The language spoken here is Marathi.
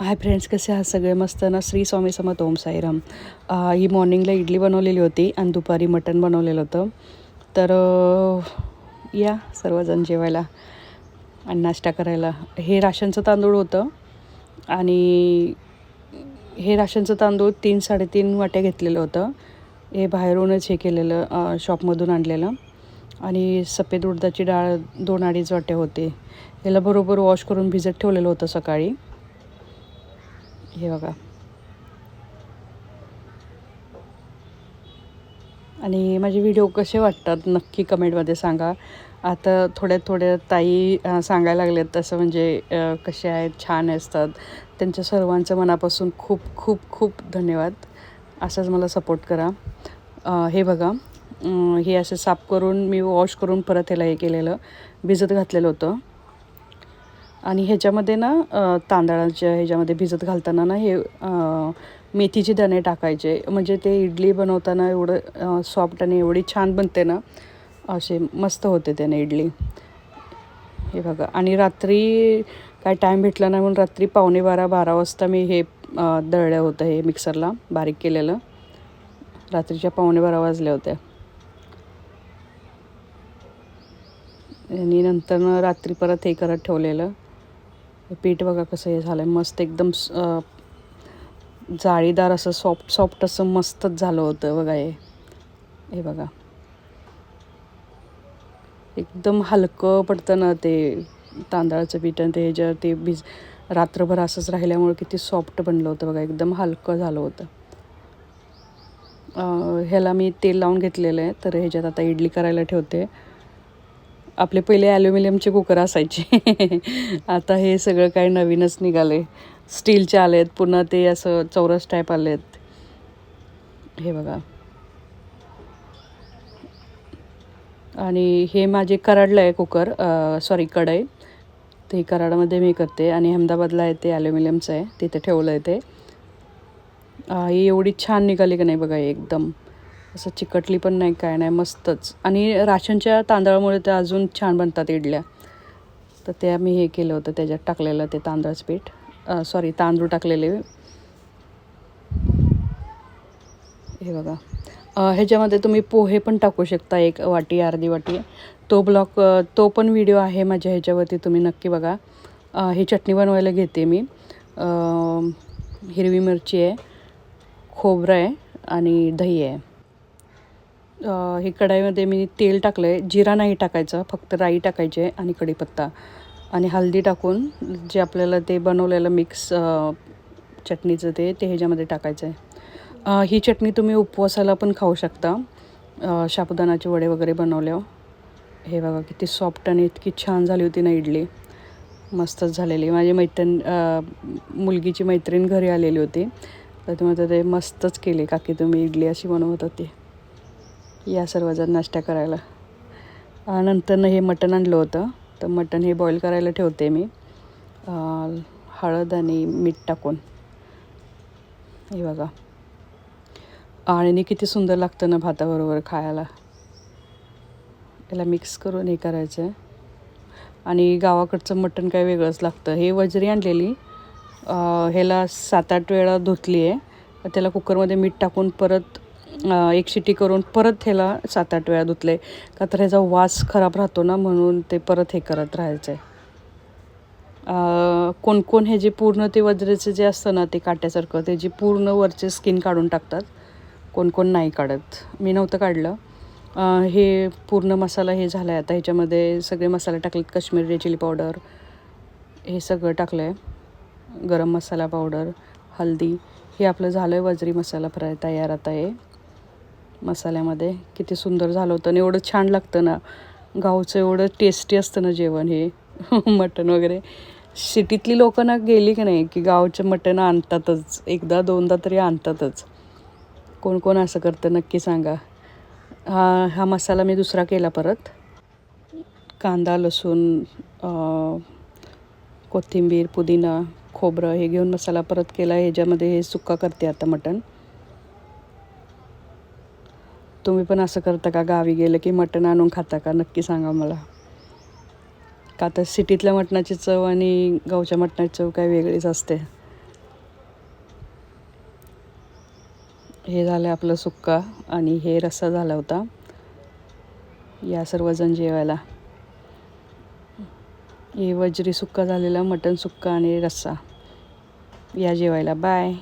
हाय फ्रेंड्स कसे आहात? सगळे मस्त ना? श्री स्वामी समत ओम साईराम. ही मॉर्निंगला इडली बनवलेली होती आणि दुपारी मटण बनवलेलं होतं. तर या सर्वजण जेवायला आणि नाश्ता करायला. हे राशनचं तांदूळ होतं आणि हे राशनचं तांदूळ तीन साडेतीन वाट्या घेतलेलं होतं. हे बाहेरूनच हे केलेलं शॉपमधून आणलेलं. आणि सफेद उडदाची डाळ दोन अडीच वाट्या होते. याला बरोबर वॉश करून भिजत ठेवलेलं होतं सकाळी. हे बघा. आणि माझे व्हिडिओ कसे वाटतात नक्की कमेंटमध्ये सांगा. आता थोड्या थोड्या ताई सांगायला लागल्यात तसं म्हणजे कसे आहेत छान असतात. त्यांच्या सर्वांचं मनापासून खूप खूप खूप धन्यवाद. असंच मला सपोर्ट करा. हे बघा. हे असं साफ करून मी वॉश करून परत ह्याला हे केलेलं. भिजत घातलेलं होतं. आणि ह्याच्यामध्ये ना तांदळाच्या ह्याच्यामध्ये भिजत घालताना ना हे मेथीचे दाणे टाकायचे. म्हणजे ते इडली बनवताना एवढं सॉफ्ट आणि एवढी छान बनते ना असे मस्त होते त्याने इडली. हे बघा. आणि रात्री काय टाईम भेटला नाही म्हणून रात्री पावणे बारा बारा वाजता मी हे दळलं होतं हे मिक्सरला बारीक केलेलं. रात्रीच्या पावणे बारा वाजल्या होत्या. आणि नंतर रात्री परत हे करत ठेवलेलं. पीठ बघा कसं हे झालं आहे मस्त एकदम स- जाळीदार असं सॉफ्ट सॉफ्ट असं मस्तच झालं होतं बघा हे. हे बघा. एकदम हलकं पडतं ना ते तांदळाचं पीठ आणि ते ह्याच्यावर ते भिज रात्रभर असंच राहिल्यामुळे किती सॉफ्ट बनलं होतं बघा. एकदम हलकं झालं होतं. ह्याला मी तेल लावून घेतलेलं आहे. तर ह्याच्यात आता इडली करायला ठेवते. आपले पहिले ॲल्युमिनियमचे कुकर असायचे. आता हे सगळं काही नवीनच निघाले स्टीलचे आले आहेत पुन्हा ते असं चौरस टाईप आले आहेत हे बघा. आणि हे माझे कराडलं आहे कुकर सॉरी कढई. ते कराडमध्ये मी करते आणि अहमदाबादला आहे ते ॲल्युमिनियमचं आहे. तिथे ठेवलं आहे ते ही एवढी छान निघाली का नाही बघा एकदम. असं चिकटली पण नाही काय नाही मस्तच. आणि राशनच्या तांदळामुळे त्या अजून छान बनतात इडल्या. तर ते मी हे केलं होतं त्याच्यात टाकलेलं ते तांदळाचं पीठ. सॉरी तांदूळ टाकलेले. हे बघा. ह्याच्यामध्ये तुम्ही पोहे पण टाकू शकता एक वाटी अर्धी वाटी. तो ब्लॉक तो पण व्हिडिओ आहे माझ्या ह्याच्यावरती तुम्ही नक्की बघा. ही चटणी बनवायला घेते मी. हिरवी मिरची आहे खोबरं आहे आणि दही आहे. हे कढाईमध्ये मी तेल टाकलं आहे जिरा नाही टाकायचा फक्त राई टाकायची आहे आणि कढीपत्ता. आणि हळदी टाकून जे आपल्याला ते बनवलेलं मिक्स चटणीचं ते ते ह्याच्यामध्ये टाकायचं आहे ही चटणी तुम्ही उपवासाला पण खाऊ शकता. अ, वडे वगैरे बनवल्यावर हो. हे. बघा किती सॉफ्ट आणि इतकी छान झाली होती ना इडली. मस्तच झालेली. माझी मैत्रीण मुलगीची मैत्रीण घरी आलेली होती. तर तुम्ही ते मस्तच केली. काकी तुम्ही इडली अशी बनवत होती. या सर्वजण नाश्ता करायला. नंतरनं हे मटण आणलं होतं. तर मटण हे बॉईल करायला ठेवते मी. हळद आणि मीठ टाकून. हे बघा. आणि किती सुंदर लागतं ना भाताबरोबर खायला. याला मिक्स करून हे करायचं. आहे आणि गावाकडचं मटण काय वेगळंच लागतं. हे वजरी आणलेली. ह्याला सात आठ वेळा धुतली आहे त्याला कुकरमध्ये मीठ टाकून परत एक शिटी करून परत ह्याला सात आठ वेळा धुतले. का तर ह्याचा वास खराब राहतो ना म्हणून ते परत हे करत राहायचं. आहे कोण कोण हे जे पूर्ण ते वजरेचं जे असतं ना ते काट्यासारखं ते जे पूर्ण वरचे स्किन काढून टाकतात कोण कोण नाही काढत. मी नव्हतं काढलं. हे पूर्ण मसाला हे झाला आहे आता ह्याच्यामध्ये सगळे मसाले टाकलेत काश्मीरी चिली पावडर हे सगळं टाकलं आहे गरम मसाला पावडर हल्दी हे आपलं झालं आहे वजरी मसाला फ्राय तयार आता आहे मसाल्यामध्ये. किती सुंदर झालं होतं आणि एवढं छान लागतं ना. गावचं एवढं टेस्टी असतं ना जेवण हे. मटण वगैरे. सिटीतली लोकं ना गेली की नाही की गावचं मटण आणतातच. एकदा दोनदा तरी आणतातच. कोण कोण असं करतं नक्की सांगा. हा हा मसाला मी दुसरा केला परत. कांदा लसूण कोथिंबीर पुदिना खोबरं हे घेऊन मसाला परत केला. ह्याच्यामध्ये हे सुक्का करते आता मटण. तुम्ही पण असं करता का? गावी गेलं की मटण आणून खाता का? नक्की सांगा मला. का तर सिटीतल्या मटणाची चव आणि गावच्या मटणाची चव काही वेगळीच असते. हे झालं आपलं सुक्का आणि हे रस्सा झाला होता. या सर्वजण जेवायला. हे वजरी सुक्का झालेला मटण सुक्का आणि रस्सा. या जेवायला. बाय.